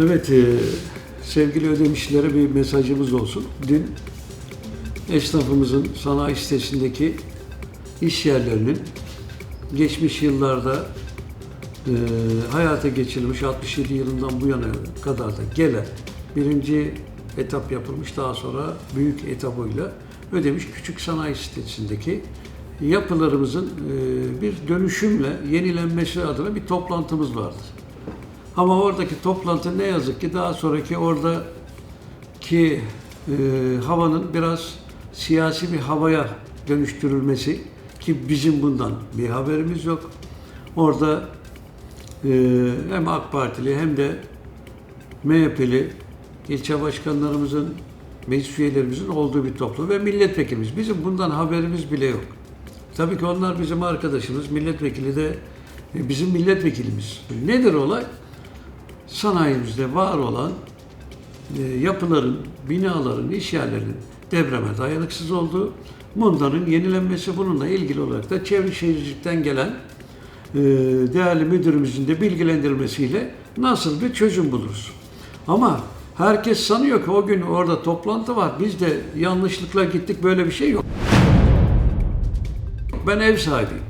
Evet, e, sevgili ödemişlere bir mesajımız olsun. Dün esnafımızın sanayi sitesindeki iş yerlerinin geçmiş yıllarda e, hayata geçirilmiş 67 yılından bu yana kadar da gelen birinci etap yapılmış daha sonra büyük etapıyla ödemiş küçük sanayi sitesindeki yapılarımızın e, bir dönüşümle yenilenmesi adına bir toplantımız vardı. Ama oradaki toplantı ne yazık ki daha sonraki oradaki e, havanın biraz siyasi bir havaya dönüştürülmesi ki bizim bundan bir haberimiz yok. Orada e, hem AK Partili hem de MHP'li ilçe başkanlarımızın, meclis üyelerimizin olduğu bir toplum ve milletvekilimiz. Bizim bundan haberimiz bile yok. Tabii ki onlar bizim arkadaşımız, milletvekili de e, bizim milletvekilimiz. Nedir olay? Sanayimizde var olan e, yapıların, binaların, iş yerlerinin depreme dayanıksız olduğu, bunların yenilenmesi bununla ilgili olarak da Çevre Şehircilik'ten gelen e, değerli müdürümüzün de bilgilendirmesiyle nasıl bir çözüm buluruz. Ama herkes sanıyor ki o gün orada toplantı var, biz de yanlışlıkla gittik böyle bir şey yok. Ben ev sahibiyim.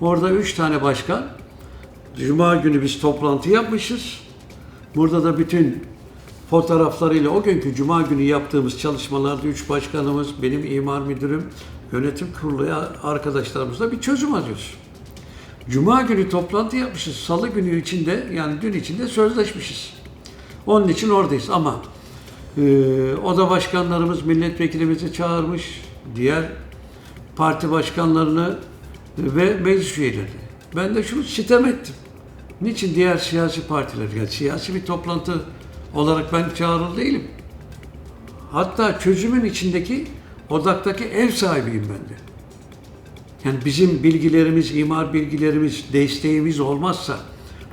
Orada üç tane başkan, Cuma günü biz toplantı yapmışız. Burada da bütün fotoğraflarıyla o günkü Cuma günü yaptığımız çalışmalarda üç başkanımız, benim imar müdürüm, yönetim kurulu arkadaşlarımızla bir çözüm arıyoruz. Cuma günü toplantı yapmışız. Salı günü içinde yani dün içinde sözleşmişiz. Onun için oradayız ama e, oda başkanlarımız milletvekilimizi çağırmış, diğer parti başkanlarını ve meclis üyelerini. Ben de şunu sitem ettim. Niçin diğer siyasi partiler, yani siyasi bir toplantı olarak ben çağrılı değilim. Hatta çözümün içindeki odaktaki ev sahibiyim ben de. Yani bizim bilgilerimiz, imar bilgilerimiz, desteğimiz olmazsa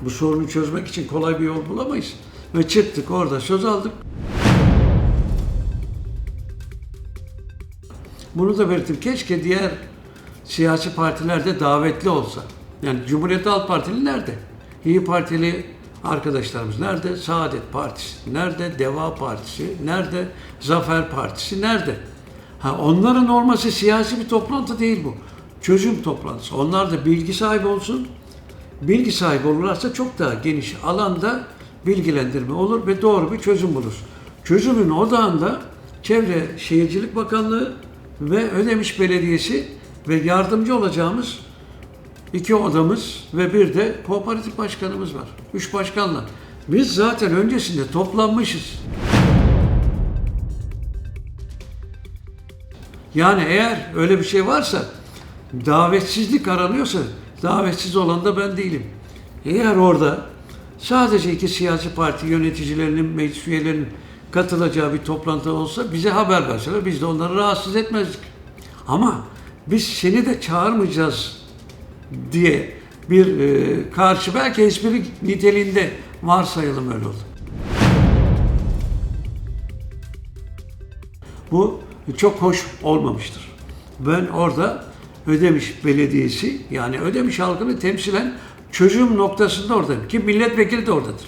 bu sorunu çözmek için kolay bir yol bulamayız. Ve çıktık orada söz aldık. Bunu da belirttim. Keşke diğer siyasi partiler de davetli olsa. Yani Cumhuriyet Halk Partili nerede? İyi Partili arkadaşlarımız nerede? Saadet Partisi nerede? Deva Partisi nerede? Zafer Partisi nerede? Ha, onların olması siyasi bir toplantı değil bu. Çözüm toplantısı. Onlar da bilgi sahibi olsun. Bilgi sahibi olurlarsa çok daha geniş alanda bilgilendirme olur ve doğru bir çözüm bulur. Çözümün odağında Çevre Şehircilik Bakanlığı ve Ödemiş Belediyesi ve yardımcı olacağımız iki odamız ve bir de kooperatif başkanımız var. Üç başkanla. Biz zaten öncesinde toplanmışız. Yani eğer öyle bir şey varsa, davetsizlik aranıyorsa, davetsiz olan da ben değilim. Eğer orada sadece iki siyasi parti yöneticilerinin, meclis üyelerinin katılacağı bir toplantı olsa bize haber verseler biz de onları rahatsız etmezdik. Ama biz seni de çağırmayacağız diye bir e, karşı belki espri niteliğinde varsayalım öyle oldu. Bu çok hoş olmamıştır. Ben orada Ödemiş Belediyesi yani Ödemiş halkını temsilen çözüm noktasında oradayım ki milletvekili de oradadır.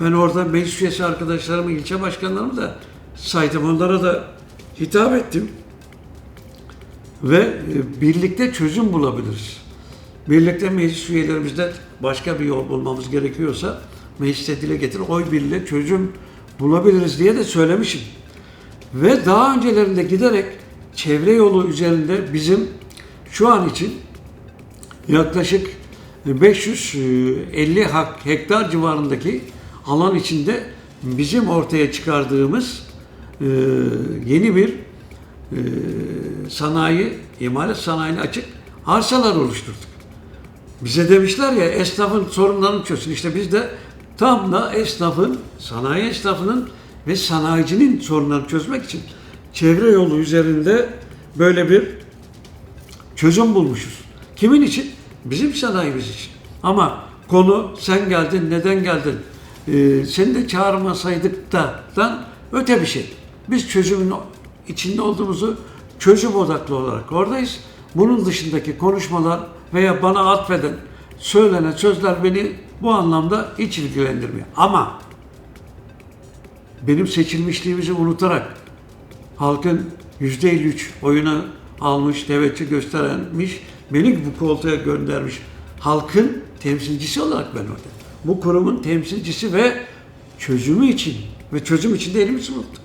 Ben orada meclis üyesi arkadaşlarımı, ilçe başkanlarımı da saydım. Onlara da hitap ettim. Ve e, birlikte çözüm bulabiliriz. Birlikte meclis üyelerimizde başka bir yol bulmamız gerekiyorsa mecliste dile getir, oy birliğiyle çözüm bulabiliriz diye de söylemişim. Ve daha öncelerinde giderek çevre yolu üzerinde bizim şu an için yaklaşık 550 hak, hektar civarındaki alan içinde bizim ortaya çıkardığımız e, yeni bir e, sanayi, imalat sanayine açık arsalar oluşturduk. Bize demişler ya esnafın sorunlarını çözsün. İşte biz de tam da esnafın, sanayi esnafının ve sanayicinin sorunlarını çözmek için çevre yolu üzerinde böyle bir çözüm bulmuşuz. Kimin için? Bizim sanayimiz için. Ama konu sen geldin, neden geldin? Ee, seni de çağırmasaydık da öte bir şey. Biz çözümün içinde olduğumuzu çözüm odaklı olarak oradayız. Bunun dışındaki konuşmalar veya bana atfeden söylenen sözler beni bu anlamda hiç ilgilendirmiyor. Ama benim seçilmişliğimizi unutarak halkın %53 oyunu almış, teveccüh göstermiş, beni bu koltuğa göndermiş. Halkın temsilcisi olarak ben orada. Bu kurumun temsilcisi ve çözümü için ve çözüm için de elimizi tuttuk.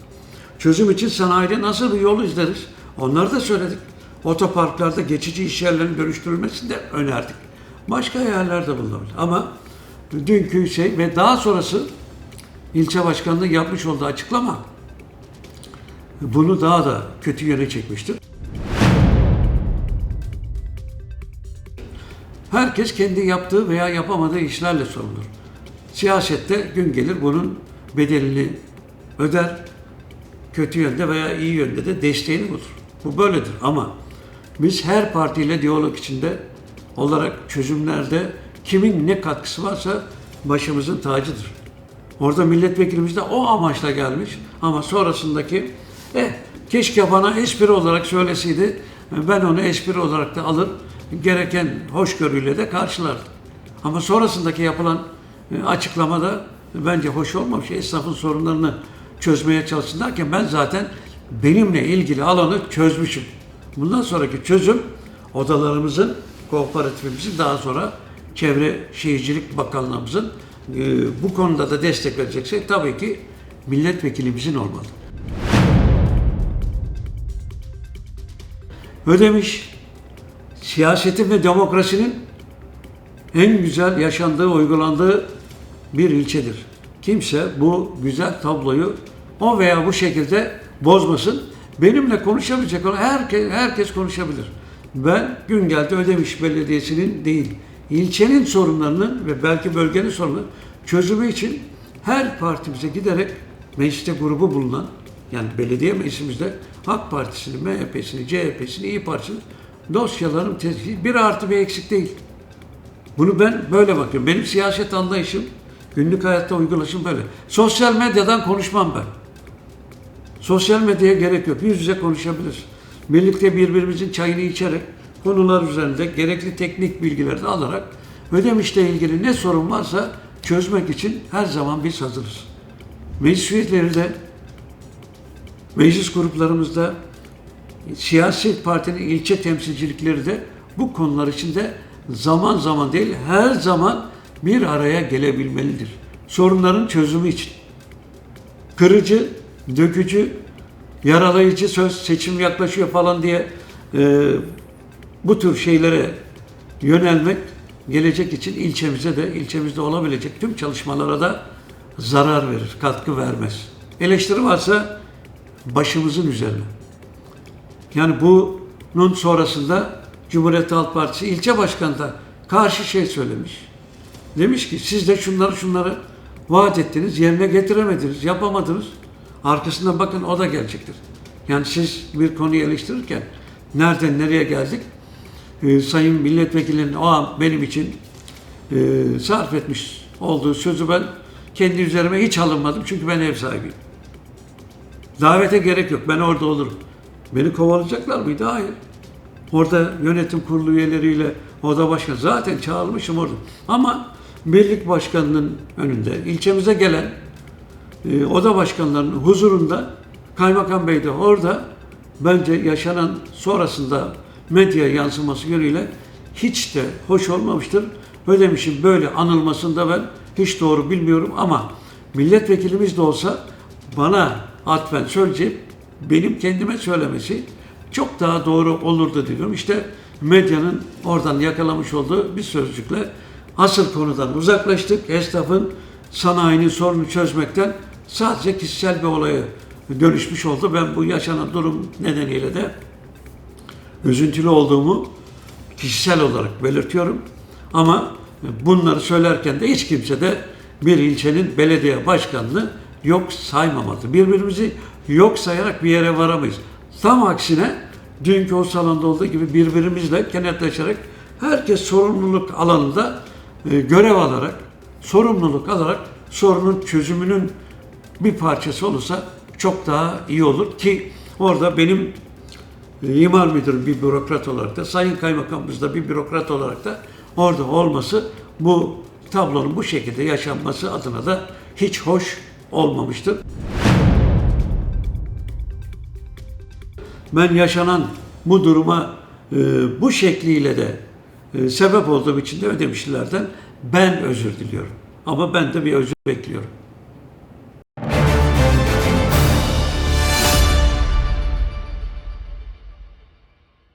Çözüm için sanayide nasıl bir yol izleriz? Onları da söyledik. Otoparklarda geçici iş yerlerinin dönüştürülmesini de önerdik. Başka yerler de bulunabilir. Ama dünkü şey ve daha sonrası ilçe başkanlığı yapmış olduğu açıklama bunu daha da kötü yöne çekmiştir. Herkes kendi yaptığı veya yapamadığı işlerle sorumludur. Siyasette gün gelir bunun bedelini öder, kötü yönde veya iyi yönde de desteğini bulur. Bu böyledir ama biz her partiyle diyalog içinde olarak çözümlerde kimin ne katkısı varsa başımızın tacıdır. Orada milletvekilimiz de o amaçla gelmiş ama sonrasındaki eh, keşke bana espri olarak söyleseydi ben onu espri olarak da alır gereken hoşgörüyle de karşılardım. Ama sonrasındaki yapılan e, açıklamada bence hoş olmamış. Esnafın sorunlarını çözmeye çalışsın derken ben zaten benimle ilgili alanı çözmüşüm. Bundan sonraki çözüm odalarımızın, kooperatifimizin daha sonra Çevre Şehircilik Bakanlığımızın e, bu konuda da destek verecekse tabii ki milletvekilimizin olmalı. Ödemiş siyasetin ve demokrasinin en güzel yaşandığı, uygulandığı bir ilçedir. Kimse bu güzel tabloyu o veya bu şekilde bozmasın. Benimle konuşabilecek olan herkes, herkes konuşabilir. Ben gün geldi Ödemiş Belediyesi'nin değil, ilçenin sorunlarının ve belki bölgenin sorunlarının çözümü için her partimize giderek mecliste grubu bulunan yani belediye meclisimizde AK Partisi'ni, MHP'sini, CHP'sini, İyi Partisi'ni dosyalarım tezgih bir artı bir eksik değil. Bunu ben böyle bakıyorum. Benim siyaset anlayışım, günlük hayatta uygulaşım böyle. Sosyal medyadan konuşmam ben. Sosyal medyaya gerek yok. Yüz yüze konuşabiliriz. Birlikte birbirimizin çayını içerek konular üzerinde gerekli teknik bilgileri de alarak ödemişle ilgili ne sorun varsa çözmek için her zaman biz hazırız. Meclis üyeleri de meclis gruplarımızda siyasi partinin ilçe temsilcilikleri de bu konular içinde zaman zaman değil her zaman bir araya gelebilmelidir. Sorunların çözümü için. Kırıcı, dökücü, yaralayıcı söz seçim yaklaşıyor falan diye e, bu tür şeylere yönelmek gelecek için ilçemize de ilçemizde olabilecek tüm çalışmalara da zarar verir, katkı vermez. Eleştiri varsa başımızın üzerine. Yani bunun sonrasında Cumhuriyet Halk Partisi ilçe başkanı da karşı şey söylemiş. Demiş ki siz de şunları şunları vaat ettiniz, yerine getiremediniz, yapamadınız. Arkasından bakın o da gelecektir. Yani siz bir konuyu eleştirirken nereden nereye geldik? Ee, Sayın Milletvekilinin o an benim için e, sarf etmiş olduğu sözü ben kendi üzerime hiç alınmadım çünkü ben ev sahibiyim. Davete gerek yok. Ben orada olurum. Beni kovalayacaklar mıydı? Hayır. Orada yönetim kurulu üyeleriyle oda başkanı zaten çağırmışım orada. Ama birlik başkanının önünde ilçemize gelen e, oda başkanlarının huzurunda kaymakam bey de orada bence yaşanan sonrasında medya yansıması yönüyle hiç de hoş olmamıştır. Ödemiş'in böyle anılmasında ben hiç doğru bilmiyorum ama milletvekilimiz de olsa bana atfen söyleyecek benim kendime söylemesi çok daha doğru olurdu diyorum. İşte medyanın oradan yakalamış olduğu bir sözcükle asıl konudan uzaklaştık. Esnafın sanayinin sorunu çözmekten sadece kişisel bir olaya dönüşmüş oldu. Ben bu yaşanan durum nedeniyle de üzüntülü olduğumu kişisel olarak belirtiyorum. Ama bunları söylerken de hiç kimse de bir ilçenin belediye başkanlığı yok saymamalı. Birbirimizi yok sayarak bir yere varamayız. Tam aksine dünkü o salonda olduğu gibi birbirimizle kenetleşerek herkes sorumluluk alanında e, görev alarak, sorumluluk alarak sorunun çözümünün bir parçası olursa çok daha iyi olur ki orada benim e, imar müdürüm bir bürokrat olarak da sayın kaymakamımız da bir bürokrat olarak da orada olması bu tablonun bu şekilde yaşanması adına da hiç hoş olmamıştır. Ben yaşanan bu duruma e, bu şekliyle de e, sebep olduğum için de ödemişlerden ben özür diliyorum. Ama ben de bir özür bekliyorum.